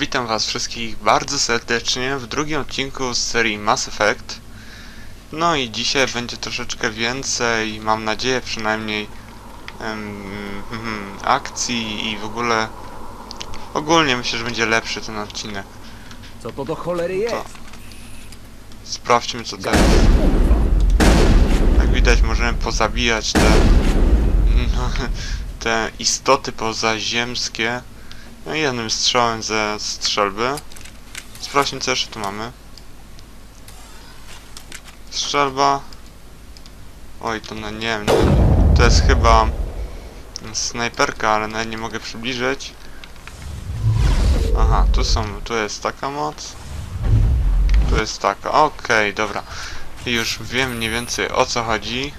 Witam was wszystkich bardzo serdecznie w drugim odcinku z serii Mass Effect. No i dzisiaj będzie troszeczkę więcej, mam nadzieję przynajmniej, mhm, akcji i w ogóle... Ogólnie myślę, że będzie lepszy ten odcinek. Co to do cholery jest? Sprawdźmy co to jest. Jak widać możemy pozabijać te... No, te istoty pozaziemskie. No i jednym strzałem ze strzelby. Sprawdźmy co jeszcze tu mamy. Strzelba. Oj, to no nie wiem. To jest chyba snajperka, ale nawet nie mogę przybliżyć. Aha, tu są, tu jest taka moc. Tu jest taka, okej, dobra. Już wiem mniej więcej o co chodzi.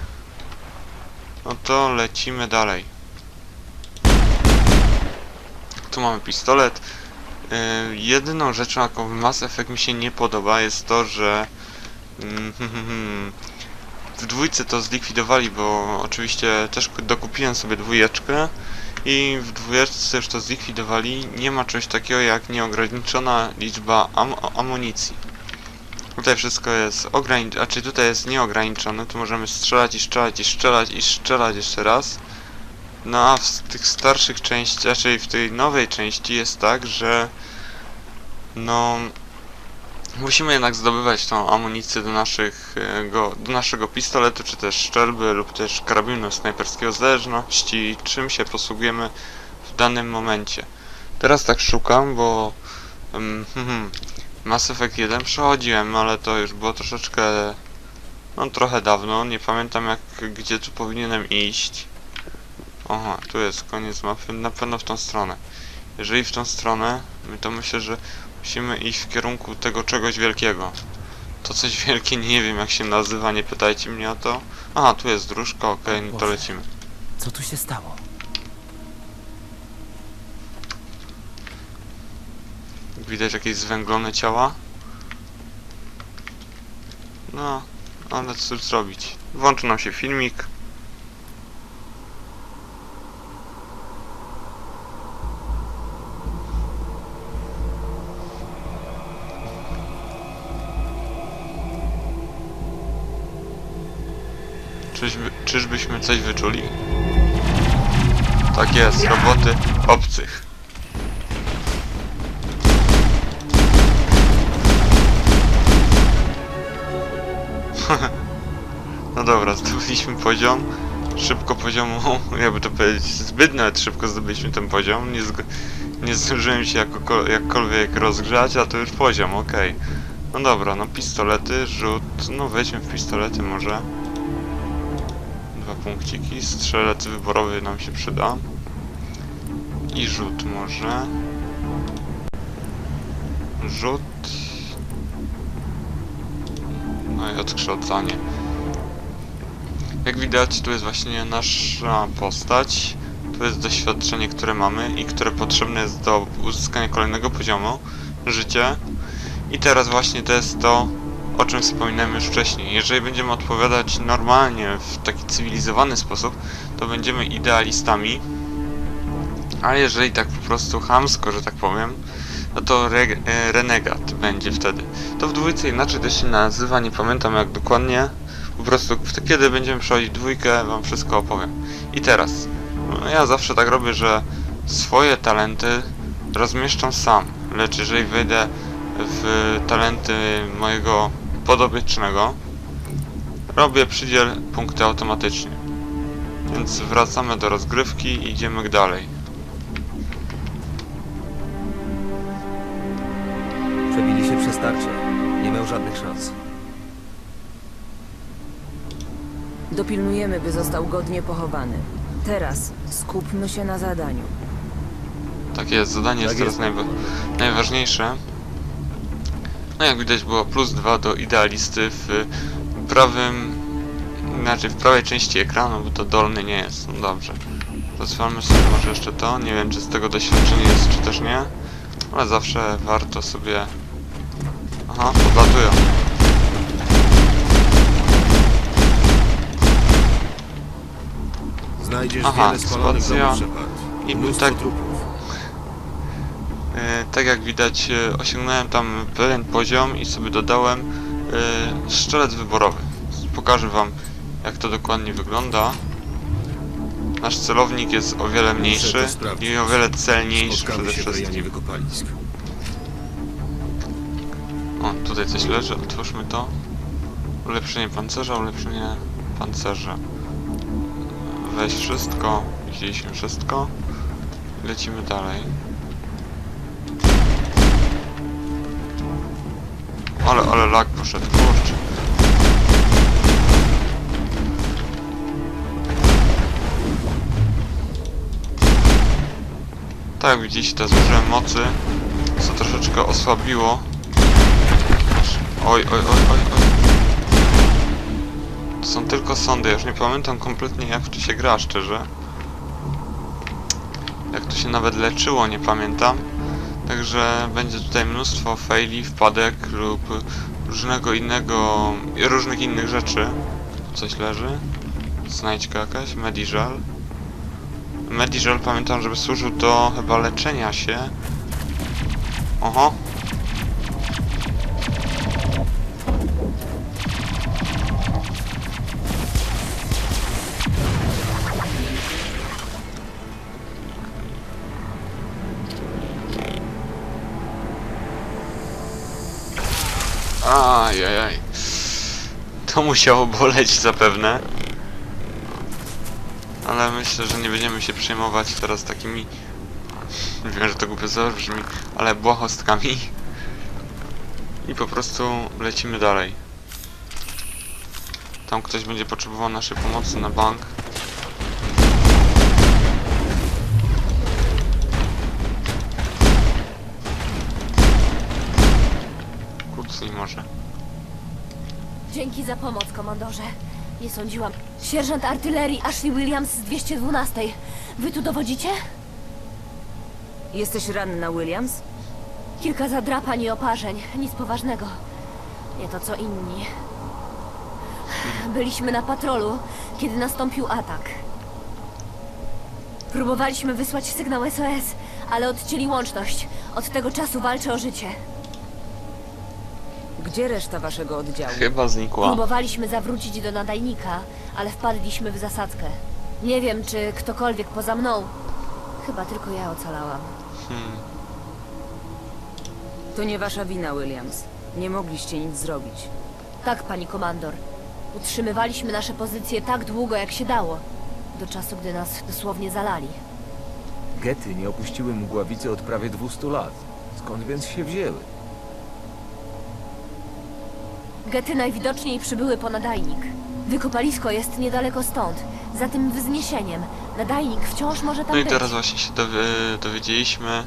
No to lecimy dalej. Tu mamy pistolet. Yy, jedyną rzeczą, jaką w Mass Effect mi się nie podoba jest to, że mm, w dwójce to zlikwidowali, bo oczywiście też dokupiłem sobie dwójeczkę i w dwójeczce już to zlikwidowali. Nie ma czegoś takiego jak nieograniczona liczba am amunicji. Tutaj wszystko jest ograniczone, a czy tutaj jest nieograniczone, tu możemy strzelać i strzelać i strzelać i strzelać jeszcze raz. No a w tych starszych częściach, raczej w tej nowej części jest tak, że no musimy jednak zdobywać tą amunicję do naszych e, go, do naszego pistoletu, czy też szczelby lub też karabinu snajperskiego w zależności czym się posługujemy w danym momencie. Teraz tak szukam, bo um, hmm, Mass Effect 1 przechodziłem, ale to już było troszeczkę no trochę dawno, nie pamiętam jak gdzie tu powinienem iść. Aha, tu jest koniec mapy, na pewno w tą stronę. Jeżeli w tą stronę, to myślę, że musimy iść w kierunku tego czegoś wielkiego. To coś wielkie, nie wiem jak się nazywa, nie pytajcie mnie o to. Aha, tu jest dróżka, okej, no to lecimy. Co tu się stało? Widać jakieś zwęglone ciała? No, ale cóż zrobić. Włączy nam się filmik. Czyżbyśmy coś wyczuli? Tak jest, roboty obcych. No dobra, zdobyliśmy poziom. Szybko poziomu, jakby to powiedzieć, zbyt nawet szybko zdobyliśmy ten poziom. Nie, nie zdążyłem się jakkolwiek rozgrzać, a to już poziom, okej. No dobra, no pistolety, rzut, no weźmy w pistolety może. Punkciki, strzelec wyborowy nam się przyda. I rzut może. Rzut. No i odkształcanie. Jak widać, tu jest właśnie nasza postać. Tu jest doświadczenie, które mamy i które potrzebne jest do uzyskania kolejnego poziomu życie. I teraz właśnie to jest to, o czym wspominałem już wcześniej. Jeżeli będziemy odpowiadać normalnie, w taki cywilizowany sposób, to będziemy idealistami. A jeżeli tak po prostu chamsko, że tak powiem, no to re e, renegat będzie wtedy. To w dwójce inaczej też się nazywa, nie pamiętam jak dokładnie. Po prostu kiedy będziemy przechodzić dwójkę, wam wszystko opowiem. I teraz, no ja zawsze tak robię, że swoje talenty rozmieszczam sam, lecz jeżeli wejdę w talenty mojego podobiecznego, robię przydziel punkty automatycznie. Więc wracamy do rozgrywki i idziemy dalej. Przebili się przez tarczę. Nie miał żadnych szans. Dopilnujemy, by został godnie pochowany. Teraz skupmy się na zadaniu. Tak jest, zadanie jest Tak teraz jest. najwa najważniejsze. No jak widać było plus 2 do idealisty w prawym, znaczy w prawej części ekranu, bo to dolny nie jest, no dobrze. Rozwalmy sobie może jeszcze to, nie wiem czy z tego doświadczenie jest czy też nie, ale zawsze warto sobie... Aha, podlatują. Znajdziesz Aha, wiele spalonych domów Shepard. I Mnóstwo tak, trupów. E, tak jak widać, e, osiągnąłem tam pewien poziom i sobie dodałem e, strzelec wyborowy. Pokażę wam, jak to dokładnie wygląda. Nasz celownik jest o wiele mniejszy i o wiele celniejszy przede wszystkim. O, tutaj coś leży, otwórzmy to. Ulepszenie pancerza, ulepszenie pancerza. Weź wszystko, wzięliśmy wszystko. Lecimy dalej. Ale, ale lag poszedł, kurczę. Tak widzicie, teraz użyłem mocy, co troszeczkę osłabiło Oj, oj, oj, oj, oj. To są tylko sądy, ja już nie pamiętam kompletnie jak to się gra, szczerze. Jak to się nawet leczyło, nie pamiętam. Także będzie tutaj mnóstwo faili, wpadek lub różnego innego, różnych innych rzeczy. Coś leży. Znajdźka jakaś, Mediżal. Mediżal pamiętam, żeby służył do chyba leczenia się. Oho, Ajajaj. To musiało boleć zapewne. Ale myślę, że nie będziemy się przejmować teraz takimi... Wiem, że to głupio zabrzmi, ale błahostkami. I po prostu lecimy dalej. Tam ktoś będzie potrzebował naszej pomocy na bank. Dzięki za pomoc, komandorze. Nie sądziłam. Sierżant artylerii Ashley Williams z 212. Wy tu dowodzicie? Jesteś ranna, Williams? Kilka zadrapań i oparzeń. Nic poważnego. Nie to co inni. Byliśmy na patrolu, kiedy nastąpił atak. Próbowaliśmy wysłać sygnał SOS, ale odcięli łączność. Od tego czasu walczę o życie. Gdzie reszta waszego oddziału? Chyba znikła. Próbowaliśmy zawrócić do nadajnika, ale wpadliśmy w zasadzkę. Nie wiem, czy ktokolwiek poza mną. Chyba tylko ja ocalałam. Hmm. To nie wasza wina, Williams. Nie mogliście nic zrobić. Tak, pani komandor. Utrzymywaliśmy nasze pozycje tak długo, jak się dało. Do czasu, gdy nas dosłownie zalali. Gety nie opuściły mgławicy od prawie 200 lat. Skąd więc się wzięły? Gety najwidoczniej przybyły po nadajnik. Wykopalisko jest niedaleko stąd, za tym wzniesieniem. Nadajnik wciąż może tam No i być. teraz właśnie się dowie, dowiedzieliśmy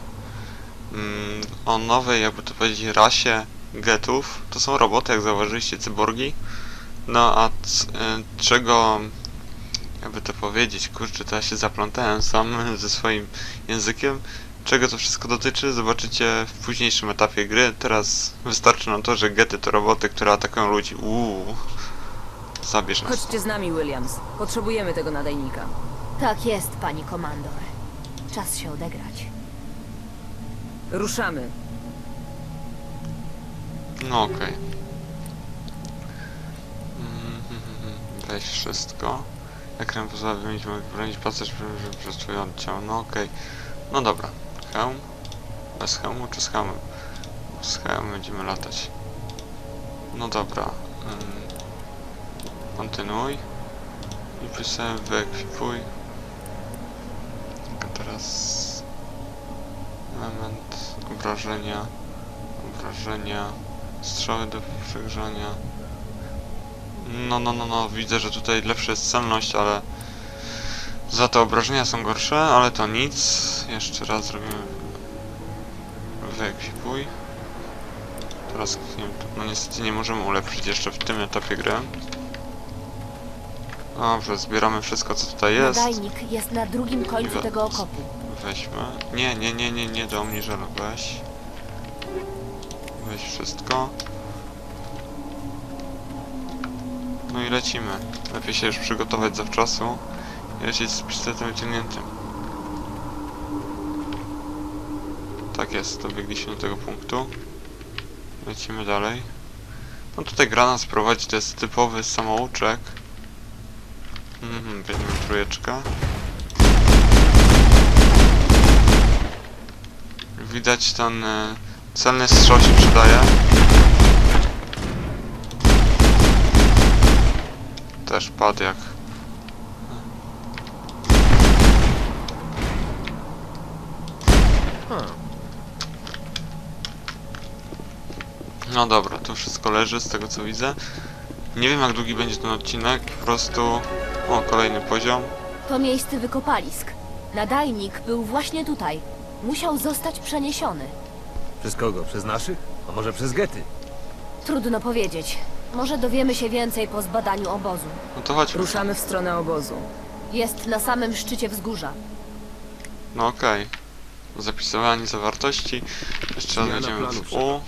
mm, o nowej, jakby to powiedzieć, rasie getów. To są roboty, jak zauważyliście, cyborgi. No a y, czego, jakby to powiedzieć, kurczę, to ja się zaplątałem sam ze swoim językiem. Czego to wszystko dotyczy, zobaczycie w późniejszym etapie gry. Teraz wystarczy nam to, że gety to roboty, które atakują ludzi. Uuu. Zabierz nas. Chodźcie z nami, Williams. Potrzebujemy tego nadajnika. Tak jest, pani komandor. Czas się odegrać. Ruszamy. No okej. Hmm, Weź wszystko. Ekran pozwala wymienić, mogę bronić pacerz, żeby przez twój oddział. No okej. No dobra. Hełm? Bez hełmu czy z hełmem? Z hełmem będziemy latać. No dobra. Mm. Kontynuuj. I pisałem wyekwipuj. A teraz... Element obrażenia. Obrażenia. Strzały do przegrzania. No, no, no, no, widzę, że tutaj lepsza jest celność, ale za te obrażenia są gorsze, ale to nic. Jeszcze raz zrobimy wyekwipuj. Teraz klikniemy. No niestety nie możemy ulepszyć jeszcze w tym etapie gry. Dobrze, zbieramy wszystko co tutaj jest. Nadajnik jest na drugim końcu tego okopu. Weźmy. Nie, nie, nie, nie, nie do mnie, żelu, weź. Weź wszystko. No i lecimy. Lepiej się już przygotować zawczasu lecieć z pistoletem wyciągniętym. Tak jest, dobiegliśmy do tego punktu. Lecimy dalej. No tutaj gra nas prowadzi, to jest typowy samouczek. Mhm, weźmiemy trójeczkę. Widać ten y, celny strzał się przydaje. Też padł jak No dobra, to wszystko leży z tego co widzę. Nie wiem jak długi będzie ten odcinek, po prostu... O, kolejny poziom. To miejsce wykopalisk. Nadajnik był właśnie tutaj. Musiał zostać przeniesiony. Przez kogo? Przez naszych? A może przez gety? Trudno powiedzieć. Może dowiemy się więcej po zbadaniu obozu. No to chodźmy. Ruszamy w stronę obozu. Jest na samym szczycie wzgórza. No okej. Zapisywanie zawartości. Jeszcze raz Zmiana planu, w U.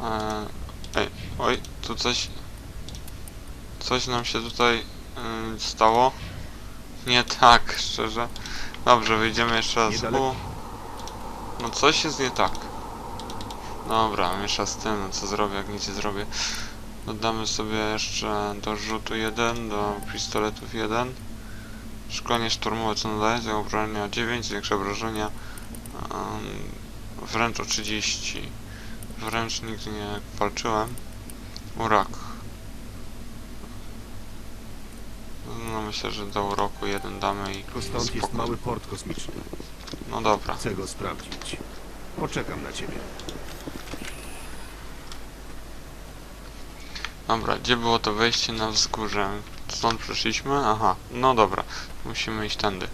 Eee, ej, oj, tu coś... Coś nam się tutaj yy, stało. Nie tak, szczerze. Dobrze, wyjdziemy jeszcze raz U. No coś jest nie tak. Dobra, miesza z tym, no co zrobię, jak nic nie zrobię. Dodamy sobie jeszcze do rzutu 1, do pistoletów 1. Szkolenie szturmowe co nadaje, obrażenia o 9, zwiększa obrażenia um, wręcz o 30. Wręcz nigdy nie walczyłem. Urak. No myślę, że do uroku jeden damy i stąd jest mały port kosmiczny. No dobra. Chcę go sprawdzić. Poczekam na ciebie. Dobra, gdzie było to wejście na wzgórze? Stąd przyszliśmy? Aha, no dobra. Musimy iść tędy.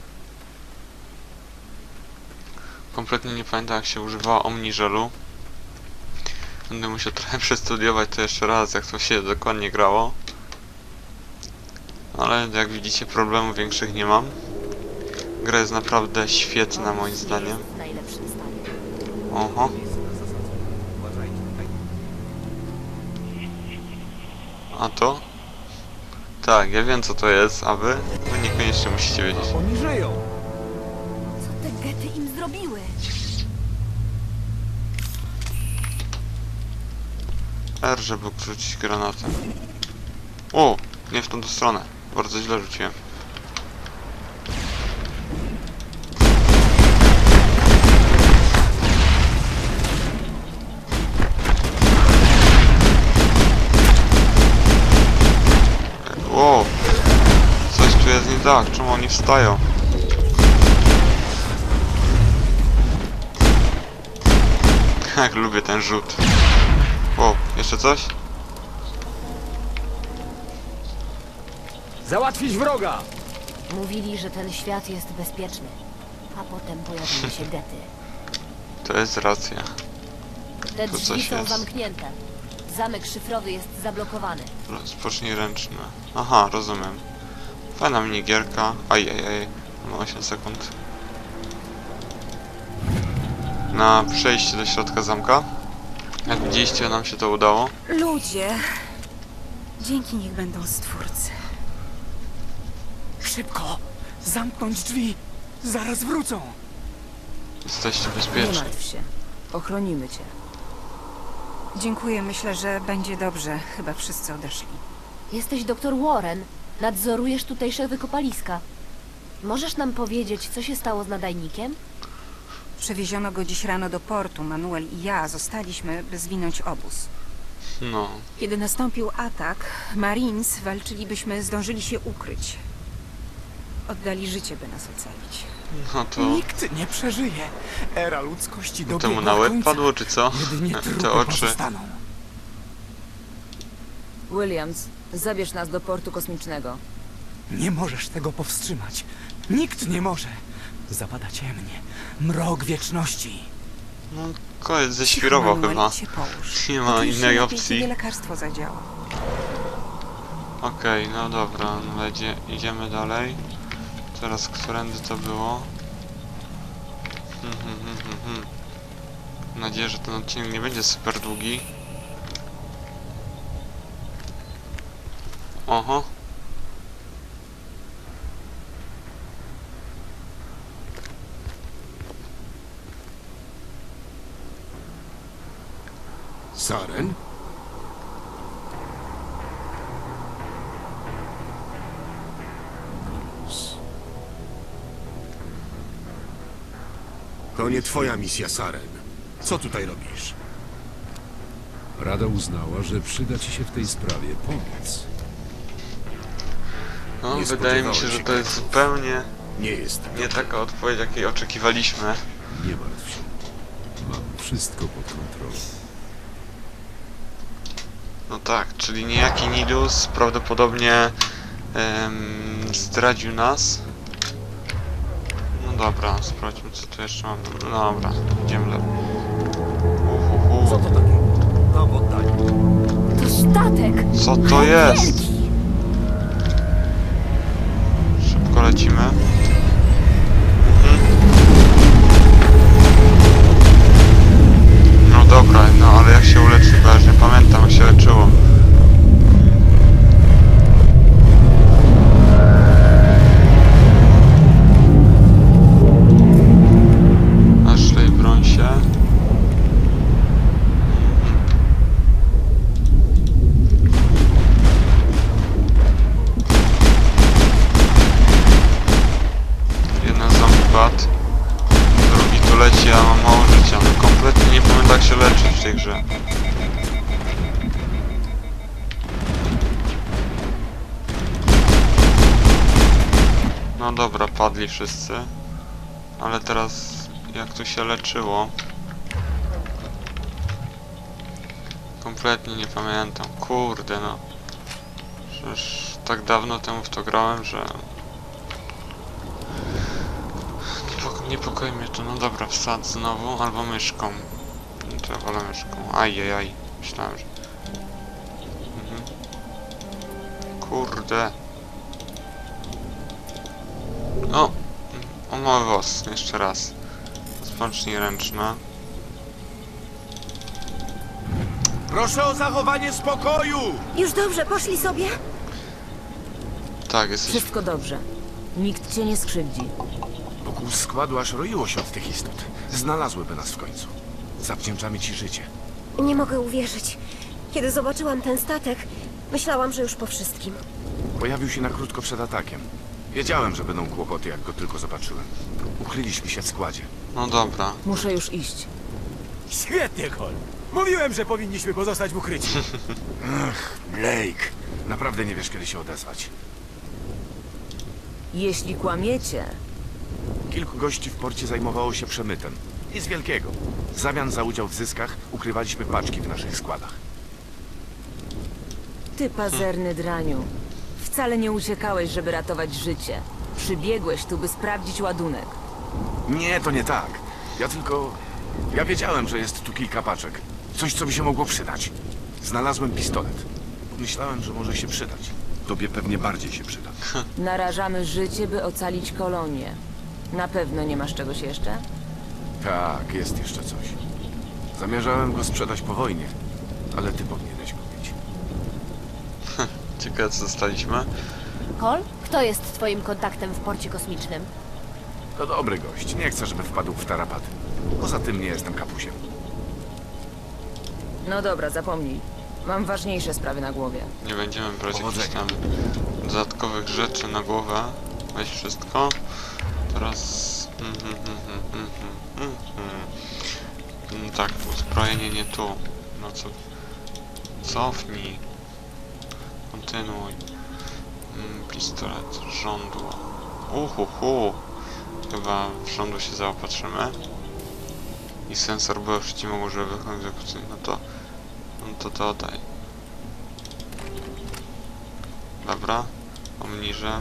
Kompletnie nie pamiętam jak się używa omniżelu. Będę musiał trochę przestudiować to jeszcze raz, jak to się dokładnie grało. Ale jak widzicie problemów większych nie mam. Gra jest naprawdę świetna moim zdaniem. Oho. A to? Tak, ja wiem co to jest, a wy? Wy niekoniecznie musicie wiedzieć. Oni żyją! Co te gety im zrobiły? R, żeby rzucić granatem. O! Nie w tą stronę. Bardzo źle rzuciłem. O! Coś tu jest nie tak. Czemu oni wstają? Jak lubię ten rzut. Jeszcze coś? Załatwić wroga! Mówili, że ten świat jest bezpieczny. A potem pojawiły się gety. To jest racja. Te Tu drzwi coś są jest. zamknięte. Zamek szyfrowy jest zablokowany. Rozpocznij ręczny. Aha, rozumiem. Fajna minigierka. Ajajaj. Mam 8 sekund. Na przejście do środka zamka. Jak widzieliście, nam się to udało. Ludzie, dzięki niech będą stwórcy. Szybko! Zamknąć drzwi! Zaraz wrócą! Jesteście Nie bezpieczni. martw się. Ochronimy cię. Dziękuję, myślę, że będzie dobrze. Chyba wszyscy odeszli. Jesteś doktor Warren. Nadzorujesz tutejsze wykopaliska. Możesz nam powiedzieć, co się stało z nadajnikiem? Przewieziono go dziś rano do portu. Manuel i ja zostaliśmy, by zwinąć obóz. No. Kiedy nastąpił atak, Marines walczyli, byśmy zdążyli się ukryć. Oddali życie, by nas ocalić. No to Nikt nie przeżyje! Era ludzkości dobiegła temu na łeb końca. padło, czy co? Jedynie Te oczy. pozostaną. Williams, zabierz nas do portu kosmicznego. Nie możesz tego powstrzymać. Nikt nie może. Zapada ciemnie. Mrok wieczności. No, koniec ześwirował chyba. Nie ma innej opcji. lekarstwo zadziała. Okej, no dobra, no idzie, idziemy dalej. Teraz którędy to było? Hmm, hmm, hmm, hmm, hmm. Mam nadzieję, że ten odcinek nie będzie super długi. Oho. Twoja misja, Saren. Co tutaj robisz? Rada uznała, że przyda ci się w tej sprawie pomoc. No, Nie wydaje mi się, spodziewałem że się to jest tego. zupełnie Nie jest. nie taka odpowiedź, jakiej oczekiwaliśmy. Nie martw się. Mam wszystko pod kontrolą. No tak, czyli niejaki Nidus prawdopodobnie em, zdradził nas. No dobra, sprawdźmy co tu jeszcze mam. No dobra, idziemy dalej. Uhuhu. Co to takiego? Tam w oddali. To statek! Co to jest? Wielki! Szybko lecimy. Mhm. No dobra, no ale jak się uleczy, bo ja już nie pamiętam wszyscy. Ale teraz jak tu się leczyło? Kompletnie nie pamiętam. Kurde no. Przecież tak dawno temu w to grałem, że Niepoko- Niepokoi mnie to, no dobra, wsad znowu, albo myszką. No to wolę myszką. Ajajaj, myślałem, że... Mhm. Kurde. O! O mały włos, jeszcze raz. Spącznij ręczna. Proszę o zachowanie spokoju! Już dobrze, poszli sobie? Tak, jesteś... Wszystko dobrze. Nikt cię nie skrzywdzi. Wokół składu aż roiło się od tych istot. Znalazłyby nas w końcu. Zawdzięczamy ci życie. Nie mogę uwierzyć. Kiedy zobaczyłam ten statek, myślałam, że już po wszystkim. Pojawił się na krótko przed atakiem. Wiedziałem, że będą kłopoty, jak go tylko zobaczyłem. Ukryliśmy się w składzie. No dobra. Muszę już iść. Świetnie, Cole. Mówiłem, że powinniśmy pozostać w ukryciu. Blake! Naprawdę nie wiesz, kiedy się odezwać. Jeśli kłamiecie, Kilku gości w porcie zajmowało się przemytem. Nic wielkiego. W zamian za udział w zyskach ukrywaliśmy paczki w naszych składach. ty pazerny draniu. Wcale nie uciekałeś, żeby ratować życie. Przybiegłeś tu, by sprawdzić ładunek. Nie, to nie tak. Ja tylko... Ja wiedziałem, że jest tu kilka paczek. Coś, co mi się mogło przydać. Znalazłem pistolet. Pomyślałem, że może się przydać. Tobie pewnie bardziej się przyda. Narażamy życie, by ocalić kolonię. Na pewno nie masz czegoś jeszcze? Tak, jest jeszcze coś. Zamierzałem go sprzedać po wojnie, ale ty kupić. Ciekawe co dostaliśmy. Kol, kto jest twoim kontaktem w porcie kosmicznym? To dobry gość. Nie chcę, żeby wpadł w tarapaty. Poza tym nie jestem kapusiem. No dobra, zapomnij. Mam ważniejsze sprawy na głowie. Nie będziemy brać jakichś Powodzenia. tam dodatkowych rzeczy na głowę. Weź wszystko. Teraz... Mhm, mhm, mhm, mhm, mhm. Mm, Tak, uzbrojenie nie tu. No co... Cofnij. Kontynuuj. Mm, Pistolet, żądło. Uhuhu. Chyba w rządu się zaopatrzymy. I sensor był przeciwko, żeby egzekucji. No to... No to to daj. Dobra, obniżę.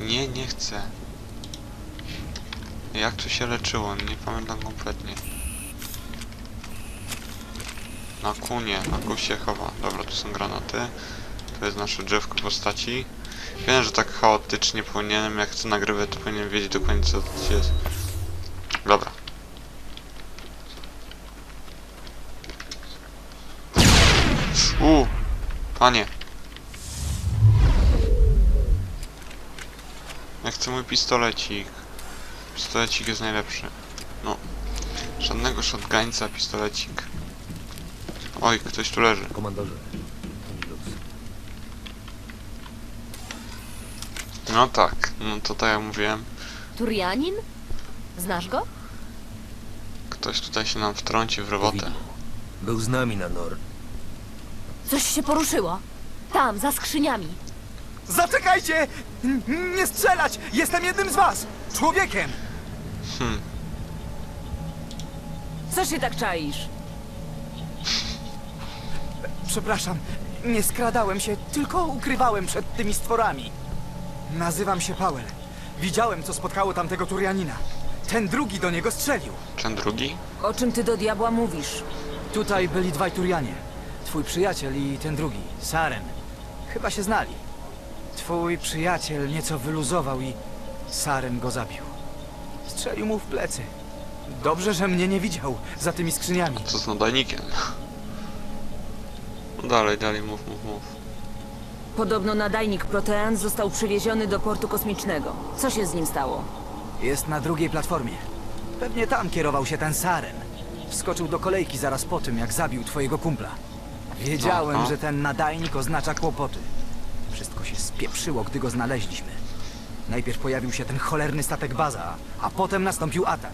Nie, nie chcę. Jak to się leczyło? Nie pamiętam kompletnie. Na kunie, na kusie chowa. Dobra, tu są granaty. To jest nasze drzewko postaci. Wiem, że tak chaotycznie powinienem, jak chcę nagrywać, to powinienem wiedzieć dokładnie co to jest. Dobra. U, panie. Ja chcę mój pistolecik. Pistolecik jest najlepszy. No. Żadnego shotgańca, pistolecik. Oj, ktoś tu leży. Komandorze. No tak, no to tak jak mówiłem, Turianin? Znasz go? ktoś tutaj się nam wtrąci w robotę. Był z nami na Nor. Coś się poruszyło. Tam, za skrzyniami. Zaczekajcie! N- Nie strzelać! Jestem jednym z was! Człowiekiem! Hmm, Co się tak czaisz? Przepraszam, nie skradałem się, tylko ukrywałem przed tymi stworami. Nazywam się Powell. Widziałem, co spotkało tamtego Turianina. Ten drugi do niego strzelił. ten drugi? O czym ty do diabła mówisz? Tutaj byli dwaj Turianie. Twój przyjaciel i ten drugi, Saren. Chyba się znali. Twój przyjaciel nieco wyluzował i Saren go zabił. Strzelił mu w plecy. Dobrze, że mnie nie widział za tymi skrzyniami. Co z nadajnikiem? No dalej, dalej, mów, mów, mów. Podobno nadajnik Protean został przywieziony do portu kosmicznego. Co się z nim stało? Jest na drugiej platformie. Pewnie tam kierował się ten Saren. Wskoczył do kolejki zaraz po tym, jak zabił twojego kumpla. Wiedziałem, Aha. że ten nadajnik oznacza kłopoty. Wszystko się spieprzyło, gdy go znaleźliśmy. Najpierw pojawił się ten cholerny statek baza, a potem nastąpił atak.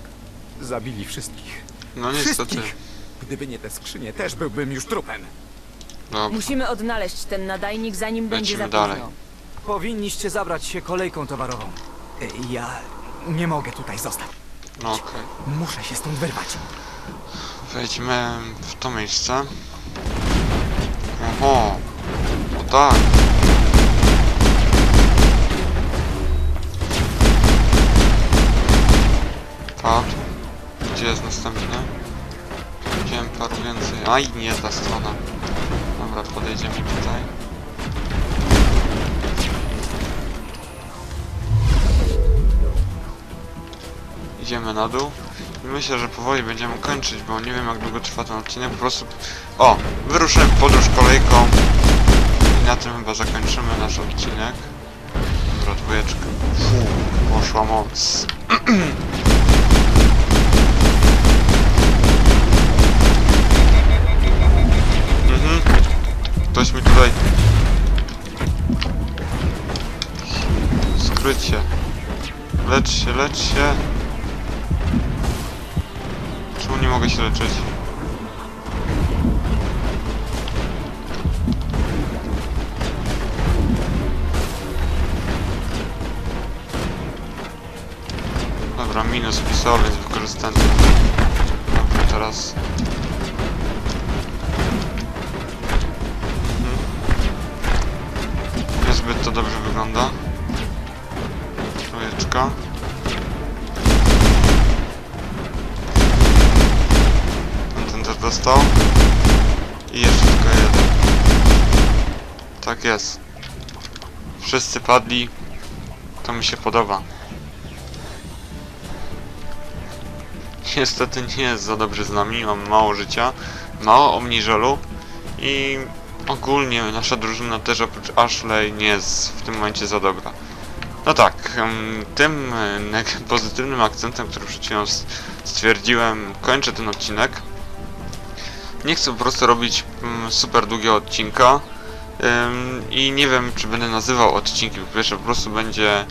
Zabili wszystkich. No niestety. Wszystkich! Gdyby nie te skrzynie, też byłbym już trupem. Dobrze. Musimy odnaleźć ten nadajnik, zanim będzie za Lecimy późno. dalej. Powinniście zabrać się kolejką towarową. Ja nie mogę tutaj zostać. No okej. Muszę się stąd wyrwać. Wejdźmy w to miejsce. Oho. O tak. Padł. Gdzie jest następny? Widziałem paru więcej. Aj, nie ta strona. Dobra, podejdziemy tutaj. Idziemy na dół. I myślę, że powoli będziemy kończyć, bo nie wiem jak długo trwa ten odcinek. Po prostu... O! Wyruszyłem w podróż kolejką. I na tym chyba zakończymy nasz odcinek. Dobra, dwójeczka. Poszła moc. Ktoś mi tutaj... Skróć się. Lecz się, lecz się. Czemu nie mogę się leczyć? Dobra, minus pistolet wykorzystany. Dobra, teraz... Niezbyt to dobrze wygląda. Trójeczka. Ten też dostał. I jeszcze tylko jeden. Tak jest. Wszyscy padli. To mi się podoba. Niestety nie jest za dobrze z nami, mamy mało życia, mało omniżelu i ogólnie nasza drużyna też oprócz Ashley nie jest w tym momencie za dobra. No tak, tym pozytywnym akcentem, który przed chwilą stwierdziłem, kończę ten odcinek. Nie chcę po prostu robić mm, super długiego odcinka i nie wiem, czy będę nazywał odcinki, po pierwsze po prostu będzie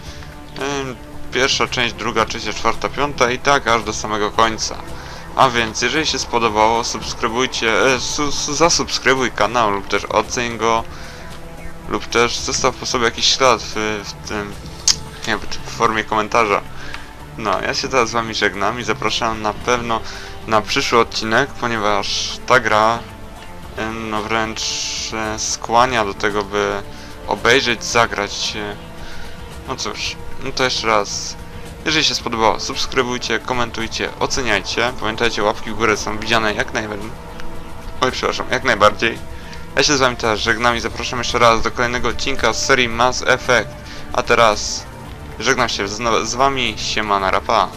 pierwsza część, druga, trzecia, czwarta, piąta i tak aż do samego końca. A więc, jeżeli się spodobało, subskrybujcie, e, su, su, zasubskrybuj kanał lub też oceń go lub też zostaw po sobie jakiś ślad w, w tym, to w formie komentarza. No, ja się teraz z wami żegnam i zapraszam na pewno na przyszły odcinek, ponieważ ta gra e, no wręcz e, skłania do tego, by obejrzeć, zagrać. No cóż, no to jeszcze raz. Jeżeli się spodobało, subskrybujcie, komentujcie, oceniajcie. Pamiętajcie, łapki w górę są widziane jak najbardziej. Oj, przepraszam, jak najbardziej. Ja się z wami teraz żegnam i zapraszam jeszcze raz do kolejnego odcinka z serii Mass Effect. A teraz żegnam się z, z wami, siema na rapa.